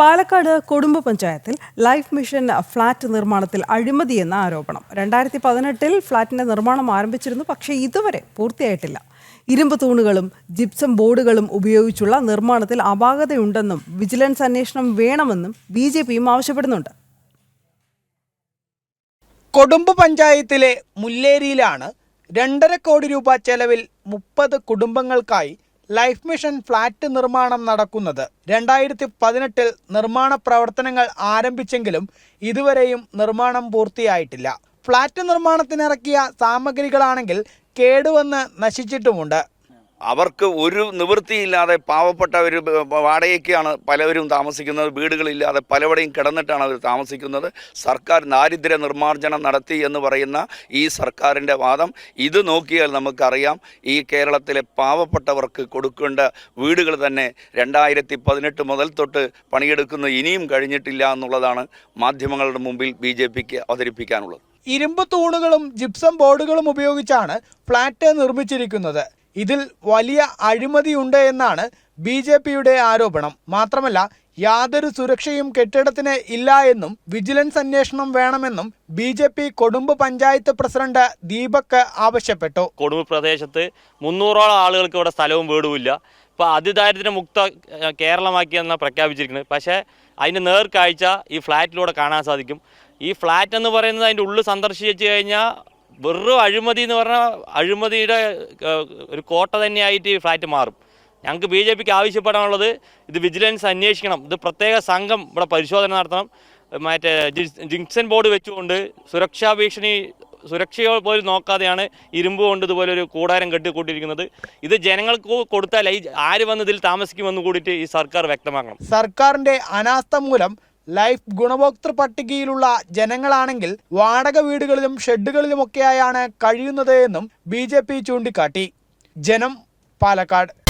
പാലക്കാട് കൊടുമ്പ് പഞ്ചായത്തിൽ life mission flat നിർമ്മാണത്തിൽ അഴിമതി എന്ന ആരോപണം. രണ്ടായിരത്തി പതിനെട്ടിൽ ഫ്ളാറ്റിന്റെ നിർമ്മാണം ആരംഭിച്ചിരുന്നു പക്ഷേ ഇതുവരെ പൂർത്തിയായിട്ടില്ല. ഇരുമ്പ് തൂണുകളും ജിപ്സം ബോർഡുകളും ഉപയോഗിച്ചുള്ള നിർമ്മാണത്തിൽ അപാകതയുണ്ടെന്നും വിജിലൻസ് അന്വേഷണം വേണമെന്നും ബി ജെ പിയും ആവശ്യപ്പെടുന്നുണ്ട്. കൊടുമ്പ് പഞ്ചായത്തിലെ മുല്ലേരിയിലാണ് രണ്ടര കോടി രൂപ ചെലവിൽ മുപ്പത് കുടുംബങ്ങൾക്കായി ലൈഫ് മിഷൻ ഫ്ളാറ്റ് നിർമ്മാണം നടക്കുന്നത്. രണ്ടായിരത്തി പതിനെട്ടിൽ നിർമ്മാണ പ്രവർത്തനങ്ങൾ ആരംഭിച്ചെങ്കിലും ഇതുവരെയും നിർമ്മാണം പൂർത്തിയായിട്ടില്ല. ഫ്ളാറ്റ് നിർമ്മാണത്തിനിറക്കിയ സാമഗ്രികളാണെങ്കിൽ കേടുവന്ന് നശിച്ചിട്ടുമുണ്ട്. അവർക്ക് ഒരു നിവൃത്തിയില്ലാതെ പാവപ്പെട്ടവർ വാടകയ്ക്കാണ് പലവരും താമസിക്കുന്നത്. വീടുകളില്ലാതെ പലവിടെയും കിടന്നിട്ടാണ് അവർ താമസിക്കുന്നത്. സർക്കാർ ദാരിദ്ര്യ നിർമ്മാർജനം നടത്തി എന്ന് പറയുന്ന ഈ സർക്കാരിന്റെ വാദം ഇത് നോക്കിയാൽ നമുക്കറിയാം. ഈ കേരളത്തിലെ പാവപ്പെട്ടവർക്ക് കൊടുക്കേണ്ട വീടുകൾ തന്നെ രണ്ടായിരത്തി പതിനെട്ട് മുതൽ തൊട്ട് പണിയെടുക്കുന്ന. ഇനിയും കഴിഞ്ഞിട്ടില്ല എന്നുള്ളതാണ് മാധ്യമങ്ങളുടെ മുമ്പിൽ ബി ജെ പിക്ക് അവതരിപ്പിക്കാനുള്ളത്. ഇരുമ്പ് തൂണുകളും ജിപ്സം ബോർഡുകളും ഉപയോഗിച്ചാണ് ഫ്ളാറ്റ് നിർമ്മിച്ചിരിക്കുന്നത്. ഇതിൽ വലിയ അഴിമതിയുണ്ട് എന്നാണ് ബി ജെ പിയുടെ ആരോപണം. മാത്രമല്ല യാതൊരു സുരക്ഷയും കെട്ടിടത്തിന് ഇല്ല എന്നും വിജിലൻസ് അന്വേഷണം വേണമെന്നും B J P Kodumbu panchayat president Deepak ആവശ്യപ്പെട്ടു. കൊടുമ്പ് പ്രദേശത്ത് മുന്നൂറോളം ആളുകൾക്ക് ഇവിടെ സ്ഥലവും വീടുമില്ല ഇപ്പോൾ അതിദാരിദ്ര്യമുക്ത കേരളമാക്കി എന്നാണ് പ്രഖ്യാപിച്ചിരിക്കുന്നത്. പക്ഷേ അതിന്റെ നേർക്കാഴ്ച ഈ ഫ്ലാറ്റിലൂടെ കാണാൻ സാധിക്കും. ഈ ഫ്ലാറ്റ് എന്ന് പറയുന്നത് അതിന്റെ ഉള്ളിൽ സന്ദർശിച്ചു കഴിഞ്ഞാൽ വെറും അഴിമതി എന്ന് പറഞ്ഞാൽ അഴിമതിയുടെ ഒരു കോട്ട തന്നെയായിട്ട് ഈ ഫ്ലാറ്റ് മാറും. ഞങ്ങൾക്ക് ബി ജെ പിക്ക് ആവശ്യപ്പെടാനുള്ളത് ഇത് വിജിലൻസ് അന്വേഷിക്കണം. ഇത് പ്രത്യേക സംഘം ഇവിടെ പരിശോധന നടത്തണം. മറ്റേ ജിങ്സൺ ബോർഡ് വെച്ചുകൊണ്ട് സുരക്ഷാ ഭീഷണി സുരക്ഷയോ പോലും നോക്കാതെയാണ് ഇരുമ്പ് കൊണ്ട് ഇതുപോലെ ഒരു കൂടാരം കെട്ടിക്കൂട്ടിയിരിക്കുന്നത്. ഇത് ജനങ്ങൾക്ക് കൊടുത്താൽ ആര് വന്നതിൽ താമസിക്കുമെന്ന് കൂടിയിട്ട് ഈ സർക്കാർ വ്യക്തമാക്കണം. സർക്കാരിന്റെ അനാസ്ഥ മൂലം ലൈഫ് ഗുണഭോക്തൃ പട്ടികയിലുള്ള ജനങ്ങളാണെങ്കിൽ വാടക വീടുകളിലും ഷെഡുകളിലുമൊക്കെയായാണ് കഴിയുന്നത് എന്നും ബി ചൂണ്ടിക്കാട്ടി. ജനം പാലക്കാട്.